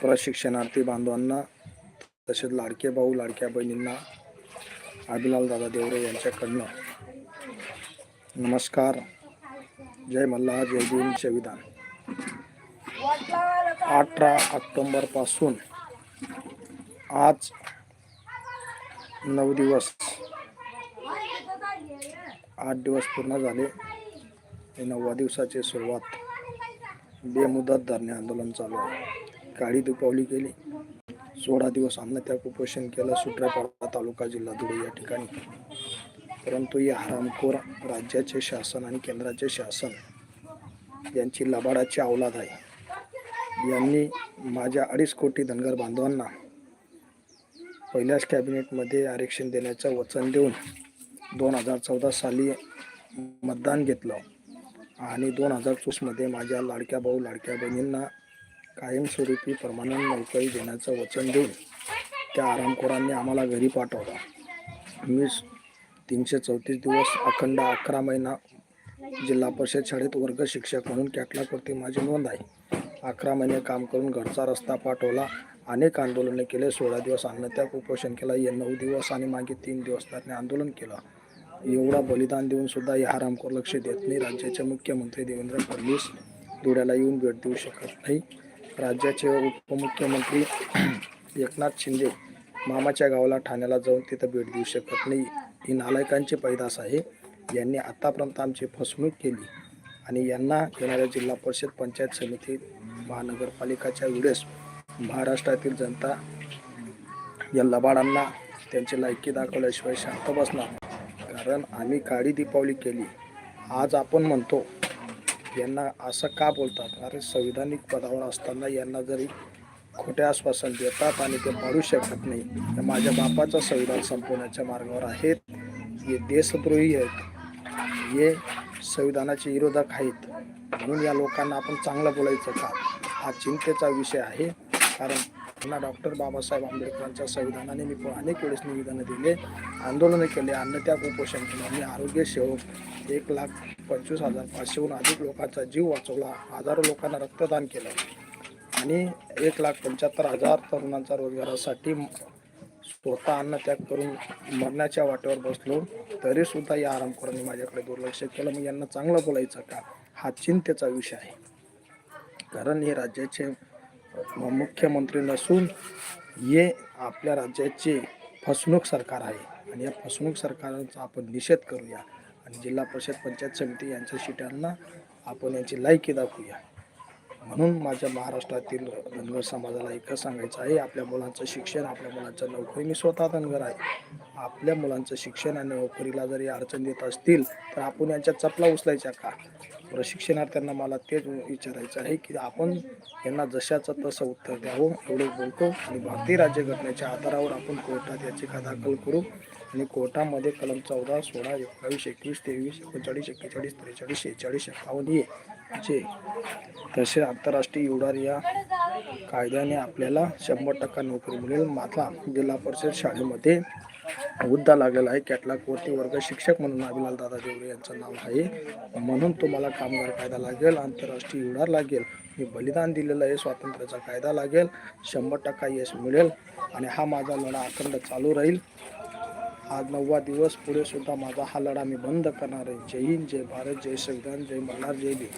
प्रशिक्षणार्थी बांधवांना तसेच लाडके भाऊ लाडक्या बहिणींना आदिलाल दादा देवरे यांच्याकडनं नमस्कार. जय मल्हार जय भीम विधान. अठरा ऑक्टोंबरपासून आज नऊ दिवस आठ दिवस पूर्ण झाले. हे नवव्या दिवसाची सुरुवात बेमुदत धरणे आंदोलन चालू आहे. काळी दुपावली केली सोळा दिवस अन्नत्याग कुपोषण केलं सुट्रापाडा तालुका जिल्हा धुळे या ठिकाणी. परंतु या हरामखोर राज्याचे शासन आणि केंद्राचे शासन यांची लबाडाची अवलाद आहे. यांनी माझ्या अडीच कोटी धनगर बांधवांना पहिल्याच कॅबिनेटमध्ये आरक्षण देण्याचं वचन देऊन दोन हजार चौदा साली मतदान घेतलं आणि दोन हजार चोवीसमध्ये माझ्या लाडक्या भाऊ लाडक्या बहिणींना कायमस्वरूपी परमानंद नोकरी देण्याचं वचन देऊन त्या आरामखोरांनी आम्हाला घरी पाठवला. मी तीनशे चौतीस दिवस अखंड अकरा महिना जिल्हा परिषद शाळेत वर्ग शिक्षक म्हणून कॅटलॉगवरती माझी नोंद आहे. अकरा महिने काम करून घरचा रस्ता पाठवला. अनेक आंदोलने केले. सोळा दिवस अन्नत्याग उपोषण केला. या नऊ दिवस आणि मागे तीन दिवस त्याने आंदोलन केलं. एवढा बलिदान देऊन सुद्धा या हरामखोर लक्ष देत नाही. राज्याचे मुख्यमंत्री देवेंद्र फडणवीस धुळ्याला येऊन भेट देऊ शकत नाही. राज्याचे उपमुख्यमंत्री एकनाथ शिंदे मामाच्या गावाला ठाण्याला जाऊन तिथं भेट देऊ शकत नाही. ही नालायकांची पैदास आहे. यांनी आतापर्यंत आमची फसवणूक केली आणि यांना येणाऱ्या जिल्हा परिषद पंचायत समिती महानगरपालिकाच्या वेळेस महाराष्ट्रातील जनता या लबाडांना त्यांची लायकी दाखवल्याशिवाय शांत बसणार. कारण आम्ही काळी दीपावली केली. आज आपण म्हणतो यांना असं का बोलतात? अरे संविधानिक पदावर असताना यांना जरी खोटे आश्वासन देतात आणि ते पाडू शकत नाही तर माझ्या बापाचं संविधान संपवण्याच्या मार्गावर आहेत. हे देशद्रोही आहेत. हे संविधानाचे विरोधक आहेत. म्हणून या लोकांना आपण चांगलं बोलायचं का? हा चिंतेचा विषय आहे. कारण त्यांना डॉक्टर बाबासाहेब आंबेडकरांच्या संविधानाने मी अनेक वेळेस निवेदनं दिले आंदोलनं केले अन्नत्याग उपोषण केलं. मी आरोग्य सेवक एक लाख पंचवीस हजार पाचशेहून अधिक लोकांचा जीव वाचवला हजारो लोकांना रक्तदान केलं आणि एक लाख पंच्याहत्तर हजार तरुणांच्या रोजगारासाठी स्वतः अन्नत्याग करून मरण्याच्या वाटेवर बसलो. तरी सुद्धा या आरामखोरांनी माझ्याकडे दुर्लक्ष केलं. मग यांना चांगलं बोलायचं का? हा चिंतेचा विषय आहे. कारण हे राज्याचे मुख्यमंत्री नसून हे आपल्या राज्याचे फसवणूक सरकार आहे. आणि या फसवणूक सरकारांचा आपण निषेध करूया. आणि जिल्हा परिषद पंचायत समिती यांच्या शिटांना आपण यांची लायकी दाखवूया. म्हणून माझ्या महाराष्ट्रातील धनगर समाजाला एकच सांगायचं आहे आपल्या मुलांचं शिक्षण आपल्या मुलांचं नोकरी मी स्वतः धनगर आहे. आपल्या मुलांचं शिक्षण आणि नोकरीला जरी अडचण देत असतील तर आपण यांच्या चपला उचलायच्या का? प्रशिक्षणार्थ्यांना मला तेच विचारायचं आहे की आपण यांना जशाचं तसं उत्तर द्यावं एवढं बोलतो. आणि भारतीय राज्यघटनेच्या आधारावर आपण कोर्टात याचिका दाखल करू आणि कोर्टामध्ये कलम चौदा सोळा एकोणावीस एकवीस तेवीस एकोणचाळीस एक्केचाळीस त्रेचाळीस शेहेचाळीस एकावन्न ये जे तसे आंतरराष्ट्रीय युडार या कायद्याने आपल्याला शंभर टक्का नोकरी मिळेल. माझा जिल्हा परिषद शाळेमध्ये मुद्दा लागलेला आहे. कॅटलाकवरती वर्ग शिक्षक म्हणून अभिलाल दादा देवरे यांचं नाव आहे. म्हणून तुम्हाला कामगार कायदा लागेल आंतरराष्ट्रीय युडार लागेल. मी बलिदान दिलेलं आहे. स्वातंत्र्याचा कायदा लागेल. शंभर टक्का यश मिळेल. आणि हा माझा लढा अखंड चालू राहील. आज नववा दिवस पुढे सुद्धा माझा हा लढा मी बंद करणार आहे. जय हिंद जय भारत जय संविधान जय मल्हार जय भीम.